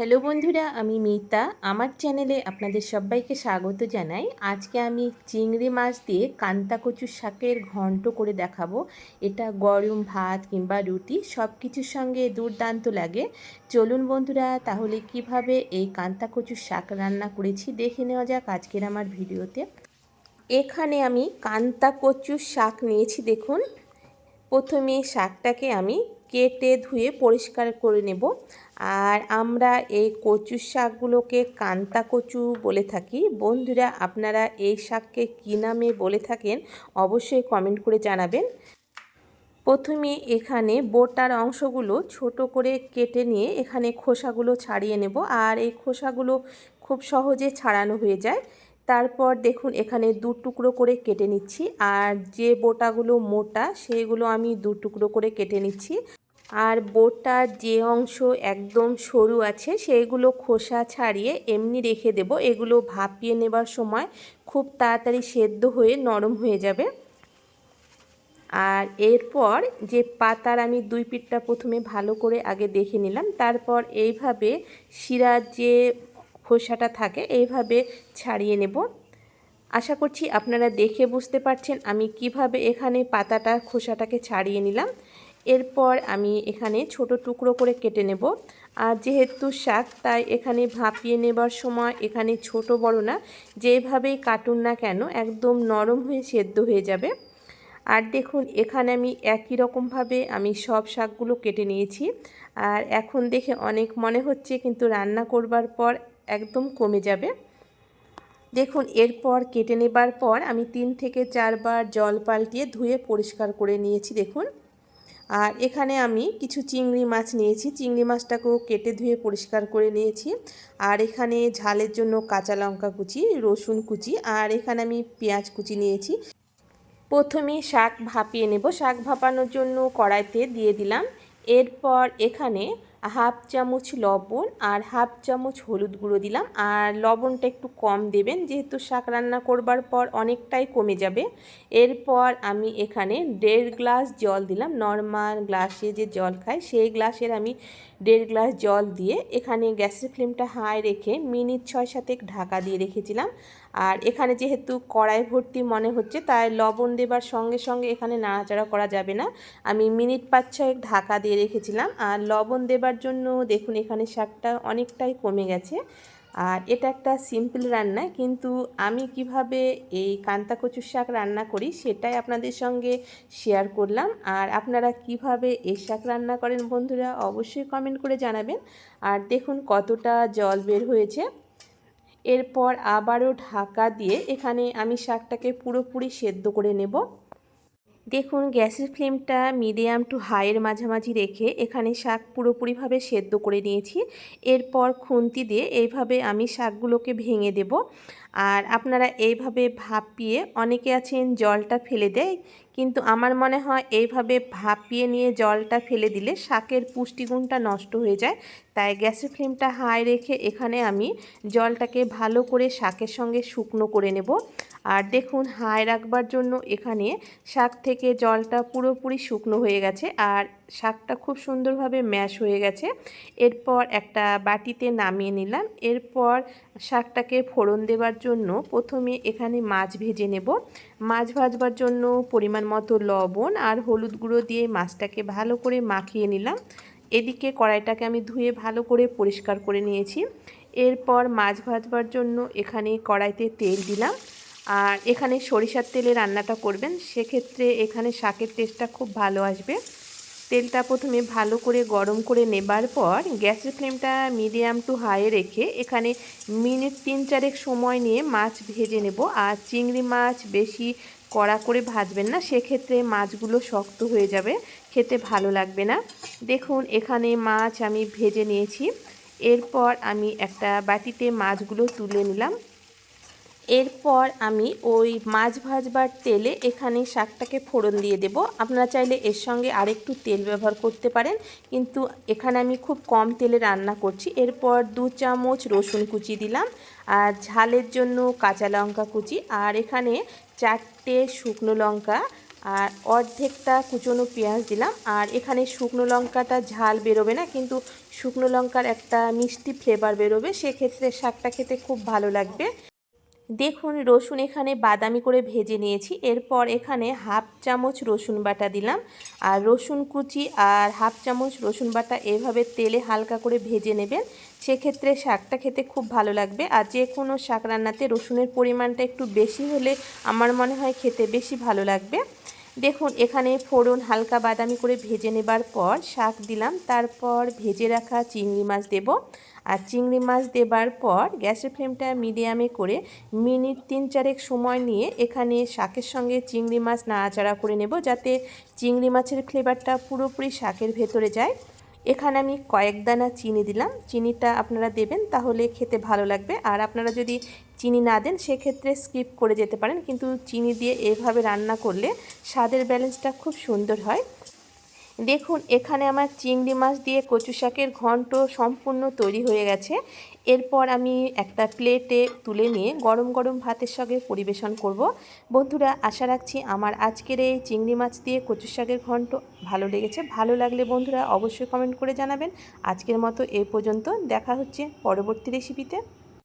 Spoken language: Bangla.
হ্যালো বন্ধুরা, আমি মিতা। আমার চ্যানেলে আপনাদের সবাইকে স্বাগত জানাই। আজকে আমি চিংড়ি মাছ দিয়ে কান্তা কচুর শাকের ঘন্ট করে দেখাবো। এটা গরম ভাত কিংবা রুটি সব কিছুর সঙ্গে দুর্দান্ত লাগে। চলুন বন্ধুরা, তাহলে কীভাবে এই কান্তা কচুর শাক রান্না করেছি দেখে নেওয়া যাক আজকের আমার ভিডিওতে। এখানে আমি কান্তা কচুর শাক নিয়েছি, দেখুন। প্রথমে শাকটাকে আমি কেটে ধুয়ে পরিষ্কার করে নেব। আর আমরা এই কচু শাকগুলোকে কান্তা কচু বলে থাকি। বন্ধুরা, আপনারা এই শাককে কী নামে বলে থাকেন অবশ্যই কমেন্ট করে জানাবেন। প্রথমে এখানে বোটার অংশগুলো ছোট করে কেটে নিয়ে এখানে খোসাগুলো ছাড়িয়ে নেব। আর এই খোসাগুলো খুব সহজে ছাড়ানো হয়ে যায়। তারপর দেখুন, এখানে দু টুকরো করে কেটে নিচ্ছি। আর যে বোটাগুলো মোটা, সেগুলো আমি দু টুকরো করে কেটে নিচ্ছি। আর বোটার যে অংশ একদম সরু আছে, সেইগুলো খোসা ছাড়িয়ে এমনি রেখে দেব। এগুলো ভাপিয়ে নেবার সময় খুব তাড়াতাড়ি সেদ্ধ হয়ে নরম হয়ে যাবে। আর এরপর যে পাতার আমি দুই পিঠটা প্রথমে ভালো করে আগে দেখে নিলাম, তারপর এইভাবে শিরার যে খোসাটা থাকে, এইভাবে ছাড়িয়ে নেব। আশা করছি আপনারা দেখে বুঝতে পারছেন আমি কীভাবে এখানে পাতাটা, খোসাটাকে ছাড়িয়ে নিলাম। এরপর আমি এখানে ছোট টুকরো করে কেটে নেব। আর যেহেতু শাক, তাই এখানে ভাপিয়ে নেবার সময় এখানে ছোট বড় না, যেভাবেই কাটুন না কেন একদম নরম হয়ে সেদ্ধ হয়ে যাবে। আর দেখুন, এখানে আমি একই রকমভাবে আমি সব শাকগুলো কেটে নিয়েছি। আর এখন দেখে অনেক মনে হচ্ছে, কিন্তু রান্না করবার পর একদম কমে যাবে। দেখুন, এরপর কেটে নেবার পর আমি তিন থেকে চারবার জল পাল্টিয়ে ধুয়ে পরিষ্কার করে নিয়েছি, দেখুন। আর এখানে আমি কিছু চিংড়ি মাছ নিয়েছি। চিংড়ি মাছটাকেও কেটে ধুয়ে পরিষ্কার করে নিয়েছি। আর এখানে ঝালের জন্য কাঁচা লঙ্কা কুচি, রসুন কুচি আর এখানে আমি পেঁয়াজ কুচি নিয়েছি। প্রথমে শাক ভাপিয়ে নেব। শাক ভাপানোর জন্য কড়াইতে দিয়ে দিলাম। এরপর এখানে হাফ চামচ লবণ আর হাফ চামচ হলুদ গুঁড়ো দিলাম। আর লবণটা একটু কম দেবেন, যেহেতু শাক রান্না করবার পর অনেকটাই কমে যাবে। এরপর আমি এখানে দেড় গ্লাস জল দিলাম, নর্মাল গ্লাসে যে জল খায় সেই গ্লাসের আমি দেড় গ্লাস জল দিয়ে এখানে গ্যাসের ফ্লেমটা হাই রেখে মিনিট ছয় সাতেক ঢাকা দিয়ে রেখেছিলাম। আর এখানে যেহেতু কড়াই ভর্তি মনে হচ্ছে, তাই লবণ দেবার সঙ্গে সঙ্গে এখানে নাড়াচাড়া করা যাবে না। আমি মিনিট পাঁচ ছয়েক ঢাকা দিয়ে রেখেছিলাম। আর লবণ দেবার জন্য দেখুন এখানে শাকটা অনেকটাই কমে গেছে। আর এটা একটা সিম্পল রান্না, কিন্তু আমি কীভাবে এই কান্তা কচুর শাক রান্না করি সেটাই আপনাদের সঙ্গে শেয়ার করলাম। আর আপনারা কীভাবে এই শাক রান্না করেন বন্ধুরা অবশ্যই কমেন্ট করে জানাবেন। আর দেখুন কতটা জল বের হয়েছে। এরপর আবারও ঢাকা দিয়ে এখানে আমি শাকটাকে পুরোপুরি সেদ্ধ করে নেব। দেখুন, গ্যাসের ফ্লেমটা মিডিয়াম টু হাইয়ের মাঝামাঝি রেখে এখানে শাক পুরোপুরিভাবে সেদ্ধ করে নিয়েছি। এরপর খুন্তি দিয়ে এইভাবে আমি শাকগুলোকে ভেঙে দেব। আর আপনারা এইভাবে ভাপিয়ে, অনেকে আছেন জলটা ফেলে দেয়, কিন্তু আমার মনে হয় এইভাবে ভাপিয়ে নিয়ে জলটা ফেলে দিলে শাকের পুষ্টিগুণটা নষ্ট হয়ে যায়। তাই গ্যাসের ফ্লেমটা হাই রেখে এখানে আমি জলটাকে ভালো করে শাকের সঙ্গে শুকনো করে নেব। আর দেখুন হাই রাখবার জন্য এখানে শাক থেকে জলটা পুরোপুরি শুকনো হয়ে গেছে আর শাকটা খুব সুন্দরভাবে ম্যাশ হয়ে গেছে। এরপর একটা বাটিতে নামিয়ে নিলাম। এরপর শাকটাকে ফোড়ন দেবার জন্য প্রথমে এখানে মাছ ভেজে নেব। মাছ ভাজবার জন্য পরিমাণ মতো লবণ আর হলুদ গুঁড়ো দিয়ে মাছটাকে ভালো করে মাখিয়ে নিলাম। এদিকে কড়াইটাকে আমি ধুয়ে ভালো করে পরিষ্কার করে নিয়েছি। এরপর মাছ ভাজবার জন্য এখানে কড়াইতে তেল দিলাম। আর এখানে সরিষার তেলে রান্নাটা করবেন, সেক্ষেত্রে এখানে শাকের টেস্টটা খুব ভালো আসবে। তেলটা প্রথমে ভালো করে গরম করে নেবার পর গ্যাসের ফ্লেমটা মিডিয়াম টু হাইয়ে রেখে এখানে মিনিট তিন চারেক সময় নিয়ে মাছ ভেজে নেব। আর চিংড়ি মাছ বেশি কড়া করে ভাজবেন না, সেক্ষেত্রে মাছগুলো শক্ত হয়ে যাবে, খেতে ভালো লাগবে না। দেখুন, এখানে মাছ আমি ভেজে নিয়েছি। এরপর আমি একটা বাটিতে মাছগুলো তুলে নিলাম। এরপর আমি ওই মাছ ভাজবার তেলে এখানে শাকটাকে ফোড়ন দিয়ে দেব। আপনারা চাইলে এর সঙ্গে আরেকটু তেল ব্যবহার করতে পারেন, কিন্তু এখানে আমি খুব কম তেলে রান্না করছি। এরপর দু চামচ রসুন কুচি দিলাম, আর ঝালের জন্য কাঁচা লঙ্কা কুচি, আর এখানে চারটে শুকনো লঙ্কা, আর অর্ধেকটা কুচনো পেঁয়াজ দিলাম। আর এখানে শুকনো লঙ্কাটা ঝাল বেরোবে না, কিন্তু শুকনো লঙ্কার একটা মিষ্টি ফ্লেভার বেরোবে। সেক্ষেত্রে শাকটা খেতে খুব ভালো লাগবে। দেখুন, রসুন এখানে বাদামি করে ভেজে নিয়েছি। এরপর এখানে হাফ চামচ রসুন বাটা দিলাম। আর রসুন কুচি আর হাফ চামচ রসুন বাটা এভাবে তেলে হালকা করে ভেজে নেবেন। সেক্ষেত্রে শাকটা খেতে খুব ভালো লাগবে। আর যে কোনো শাক রান্নাতে রসুনের পরিমাণটা একটু বেশি হলে আমার মনে হয় খেতে বেশি ভালো লাগবে। দেখুন, এখানে ফোড়ন হালকা বাদামি করে ভেজে নেবার পর শাক দিলাম। তারপর ভেজে রাখা চিংড়ি মাছ দেব। আর চিংড়ি মাছ দেবার পর গ্যাসের ফ্লেমটা মিডিয়ামে করে মিনিট তিন চারেক সময় নিয়ে এখানে শাকের সঙ্গে চিংড়ি মাছ নাড়াচাড়া করে নেব, যাতে চিংড়ি মাছের ফ্লেভারটা পুরোপুরি শাকের ভেতরে যায়। এখানে আমি কয়েক দানা চিনি দিলাম। চিনিটা আপনারা দেবেন, তাহলে খেতে ভালো লাগবে। আর আপনারা যদি চিনি না দেন, সেক্ষেত্রে স্কিপ করে যেতে পারেন। কিন্তু চিনি দিয়ে এভাবে রান্না করলে স্বাদের ব্যালেন্সটা খুব সুন্দর হয়। দেখুন, এখানে আমার চিংড়ি মাছ দিয়ে কচু শাকের ঘন্ট সম্পূর্ণ তৈরি হয়ে গেছে। এরপর আমি একটা প্লেটে তুলে নিয়ে গরম গরম ভাতের সঙ্গে পরিবেশন করব। বন্ধুরা, আশা রাখছি আমার আজকের এই চিংড়ি মাছ দিয়ে কচু শাকের ঘন্ট ভালো লেগেছে। ভালো লাগলে বন্ধুরা অবশ্যই কমেন্ট করে জানাবেন। আজকের মতো এই পর্যন্ত। দেখা হচ্ছে পরবর্তী রেসিপিতে